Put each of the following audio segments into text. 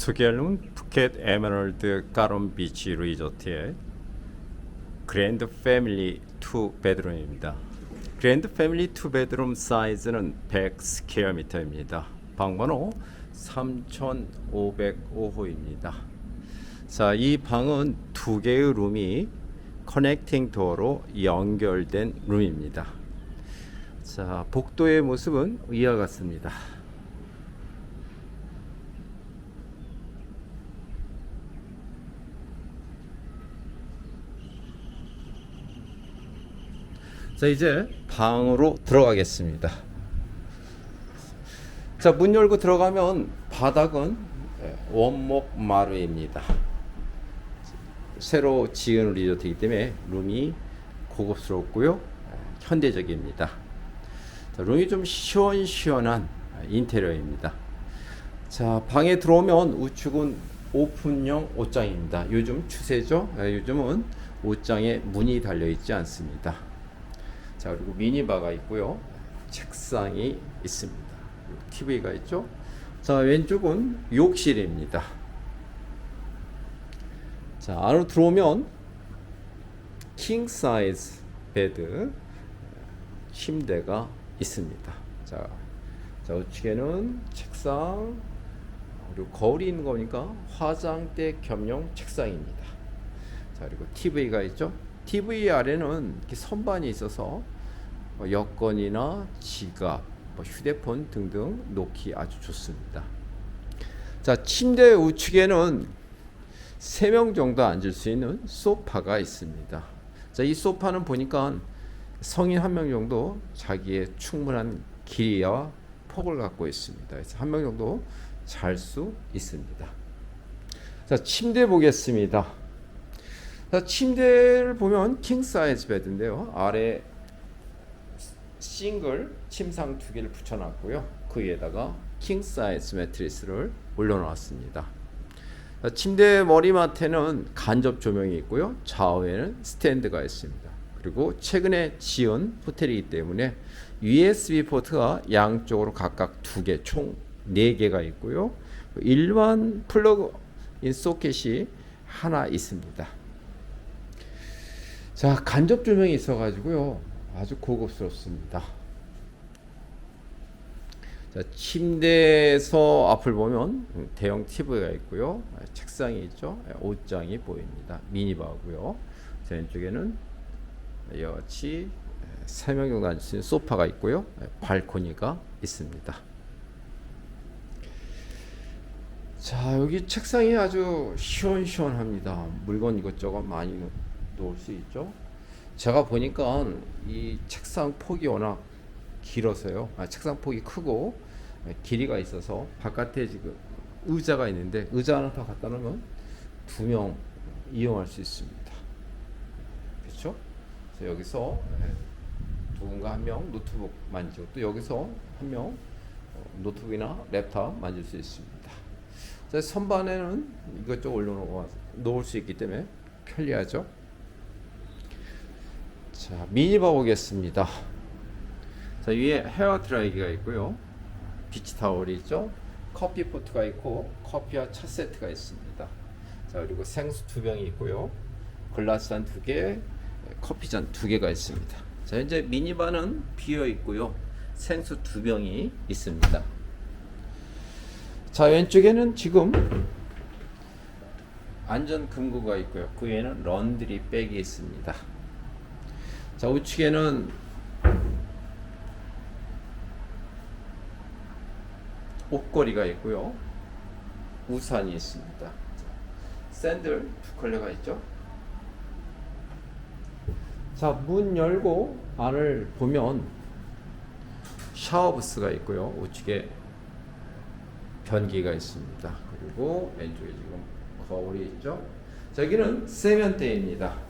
소개하는 푸켓 에메랄드 까론 비치 리조트의 그랜드 패밀리 2 베드룸입니다. 그랜드 패밀리 2 베드룸 사이즈는 100 스퀘어미터입니다. 방번호 3505호입니다. 자, 이 방은 두 개의 룸이 커넥팅 도어로 연결된 룸입니다. 자, 복도의 모습은 이와 같습니다. 자, 이제 방으로 들어가겠습니다. 자, 문 열고 들어가면 바닥은 예, 원목 마루입니다. 새로 지은 리조트이기 때문에 룸이 고급스럽고요. 예, 현대적입니다. 자, 룸이 좀 시원시원한 인테리어입니다. 자, 방에 들어오면 우측은 오픈형 옷장입니다. 요즘 추세죠. 예, 요즘은 옷장에 문이 달려 있지 않습니다. 자 그리고 미니바가 있고요. 책상이 있습니다. TV가 있죠? 자 왼쪽은 욕실입니다. 자 안으로 들어오면 킹 사이즈 베드 침대가 있습니다. 자, 자 우측에는 책상 그리고 거울이 있는 거니까 화장대 겸용 책상입니다. 자 그리고 TV가 있죠 TV 아래는 선반이 있어서 뭐 여권이나 지갑, 뭐 휴대폰 등등 놓기 아주 좋습니다. 자, 침대 우측에는 3명 정도 앉을 수 있는 소파가 있습니다. 자, 이 소파는 보니까 성인 한 명 정도 자기의 충분한 길이와 폭을 갖고 있습니다. 그래서 한 명 정도 잘 수 있습니다. 자, 침대 보겠습니다. 자, 침대를 보면 킹 사이즈 베드인데요. 아래 싱글 침상 두 개를 붙여놨고요. 그 위에다가 킹 사이즈 매트리스를 올려놓았습니다. 자, 침대 머리맡에는 간접 조명이 있고요. 좌우에는 스탠드가 있습니다. 그리고 최근에 지은 호텔이기 때문에 USB 포트가 양쪽으로 각각 두 개, 총 네 개가 있고요. 일반 플러그인 소켓이 하나 있습니다. 자, 간접 조명이 있어가지고요. 아주 고급스럽습니다. 자, 침대에서 앞을 보면 대형 TV가 있고요. 책상이 있죠. 옷장이 보입니다. 미니바고요. 자, 왼쪽에는 이와 같이 3명 정도 앉을 수 있는 소파가 있고요. 발코니가 있습니다. 자, 여기 책상이 아주 시원시원합니다. 물건 이것저것 많이 놓을 수 있죠. 제가 보니까 이 책상 폭이 워낙 길어서요. 아, 책상 폭이 크고 길이가 있어서 바깥에 지금 의자가 있는데 의자 하나 더 갖다 놓으면 두 명 이용할 수 있습니다. 그렇죠? 그래서 여기서 누군가 한 명 노트북 만지고 또 여기서 한 명 노트북이나 랩탑 만질 수 있습니다. 선반에는 이것저것 올려놓을 수 있기 때문에 편리하죠. 자, 미니바 보겠습니다. 자, 위에 헤어 드라이기가 있고요. 비치 타월이 있죠. 커피 포트가 있고 커피와 차 세트가 있습니다. 자, 그리고 생수 두 병이 있고요. 글라스 잔 두 개, 커피 잔 두 개가 있습니다. 자, 현재 미니바는 비어 있고요. 생수 두 병이 있습니다. 자, 왼쪽에는 지금 안전 금고가 있고요. 그 위에는 런드리 백이 있습니다. 자 우측에는 옷걸이가 있고요. 우산이 있습니다. 샌들 두 컬러가 있죠. 자, 문 열고 안을 보면 샤워 부스가 있고요. 우측에 변기가 있습니다. 그리고 왼쪽에 지금 거울이 있죠. 자, 여기는 세면대입니다.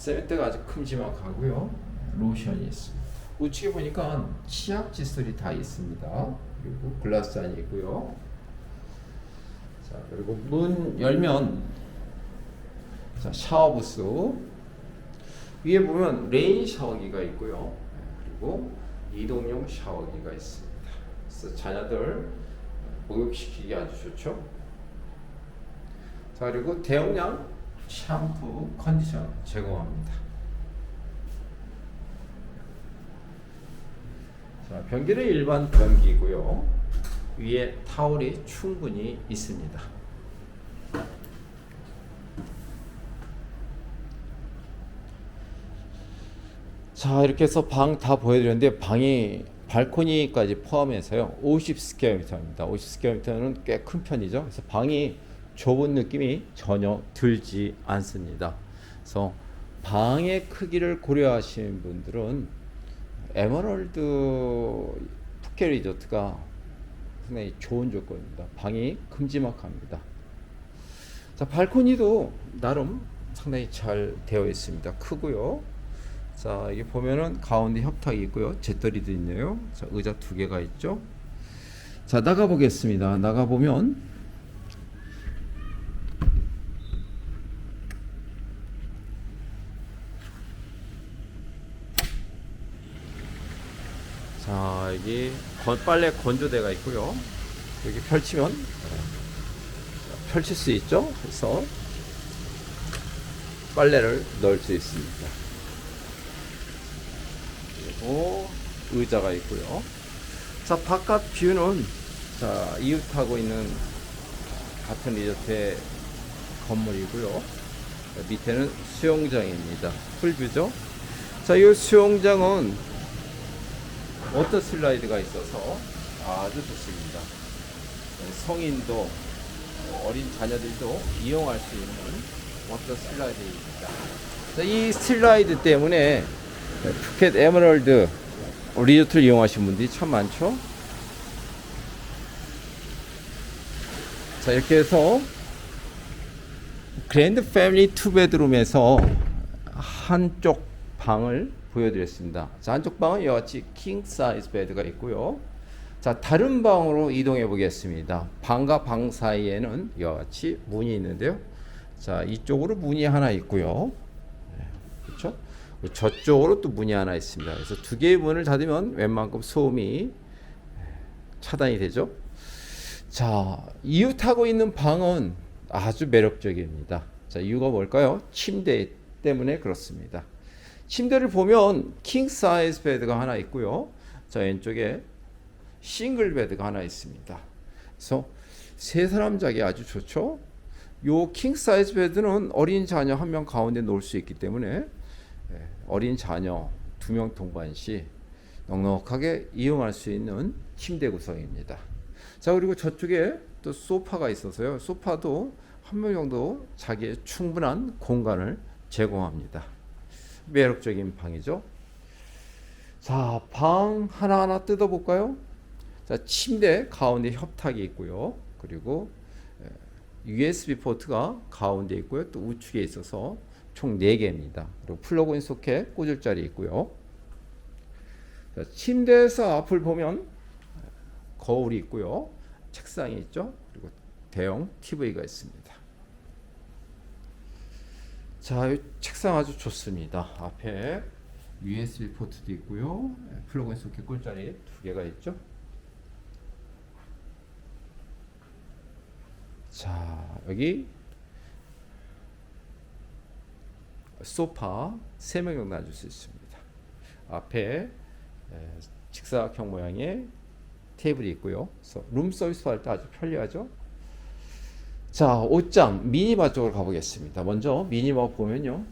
세면대가 아주 큼지막하고요. 로션이 있습니다. 우측에 보니까 치약 칫솔이 다 있습니다. 그리고 글라스 잔이 있고요. 자 그리고 문 열면 자 샤워 부스 위에 보면 레인 샤워기가 있고요. 그리고 이동용 샤워기가 있습니다. 그래서 자녀들 목욕시키기 아주 좋죠. 자 그리고 대용량 샴푸 컨디셔너 제공합니다. 자 변기는 일반 변기고요. 위에 타월이 충분히 있습니다. 자 이렇게 해서 방 다 보여드렸는데 방이 발코니까지 포함해서요 50스퀘어미터입니다 50스퀘어미터는 꽤 큰 편이죠 그래서 방이 좁은 느낌이 전혀 들지 않습니다 그래서 방의 크기를 고려하시는 분들은 에메랄드 푸켓 리조트가 상당히 좋은 조건입니다 방이 큼지막합니다 자 발코니도 나름 상당히 잘 되어 있습니다 크고요 자, 이게 보면은 가운데 협탁이 있고요. 재떨이도 있네요. 자, 의자 두 개가 있죠. 자, 나가 보겠습니다. 나가 보면 자, 여기 건, 빨래 건조대가 있고요. 여기 펼치면 자, 펼칠 수 있죠. 그래서 빨래를 넣을 수 있습니다. 그리고 의자가 있고요. 자 바깥 뷰는 자 이웃하고 있는 같은 리조트의 건물이고요. 자, 밑에는 수영장입니다. 풀뷰죠. 자, 이 수영장은 워터 슬라이드가 있어서 아주 좋습니다. 성인도 어린 자녀들도 이용할 수 있는 워터 슬라이드입니다. 자, 이 슬라이드 때문에 푸켓 에메랄드 리조트를 이용하신 분들이 참 많죠. 자 이렇게 해서 그랜드 패밀리 투 베드룸에서 한쪽 방을 보여드렸습니다. 자 한쪽 방은 이와 같이 킹 사이즈 베드가 있고요. 자 다른 방으로 이동해 보겠습니다. 방과 방 사이에는 이와 같이 문이 있는데요. 자 이쪽으로 문이 하나 있고요. 그렇죠? 저쪽으로 또 문이 하나 있습니다. 그래서 두 개의 문을 닫으면 웬만큼 소음이 차단이 되죠. 자, 이웃하고 있는 방은 아주 매력적입니다. 자, 이유가 뭘까요? 침대 때문에 그렇습니다. 침대를 보면 킹 사이즈 베드가 하나 있고요. 자, 왼쪽에 싱글 베드가 하나 있습니다. 그래서 세 사람 자기 아주 좋죠. 요 킹 사이즈 베드는 어린 자녀 한 명 가운데 놓을 수 있기 때문에 예, 어린 자녀 두 명 동반 시 넉넉하게 이용할 수 있는 침대 구성입니다. 자 그리고 저쪽에 또 소파가 있어서요. 소파도 한 명 정도 자기의 충분한 공간을 제공합니다. 매력적인 방이죠. 자, 방 하나하나 뜯어볼까요? 자, 침대 가운데 협탁이 있고요. 그리고 USB 포트가 가운데 있고요. 또 우측에 있어서 총 4개입니다. 그리고 플러그인 소켓 꽂을 자리 있고요. 자, 침대에서 앞을 보면 거울이 있고요. 책상이 있죠. 그리고 대형 TV가 있습니다. 자, 이 책상 아주 좋습니다. 앞에 USB 포트도 있고요. 플러그인 소켓 꽂자리 두 개가 있죠. 자, 여기 소파 3명 정도 앉을 수 있습니다. 앞에 직사각형 모양의 테이블이 있고요. 룸 서비스 할 때 아주 편리하죠. 자, 옷장 미니바 쪽으로 가보겠습니다. 먼저 미니바 보면요.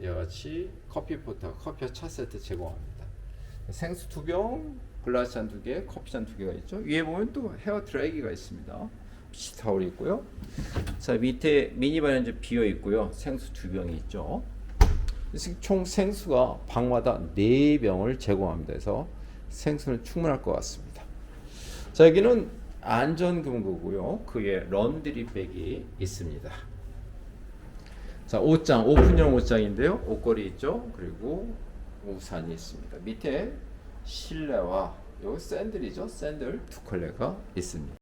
이와 같이 커피 포터, 커피와 차 세트 제공합니다. 생수 두 병, 글라스 잔두 개, 커피 잔두 개가 있죠. 위에 보면 또 헤어 드라이기가 있습니다. 시타올이 있고요. 자 밑에 미니바는 이제 비어 있고요. 생수 두 병이 있죠. 총 생수가 방마다 네 병을 제공합니다. 그래서 생수는 충분할 것 같습니다. 자 여기는 안전금고고요. 그에 런드리백이 있습니다. 자 옷장 오픈형 옷장인데요. 옷걸이 있죠. 그리고 우산이 있습니다. 밑에 실내와 요 샌들이죠. 샌들 두 컬레가 있습니다.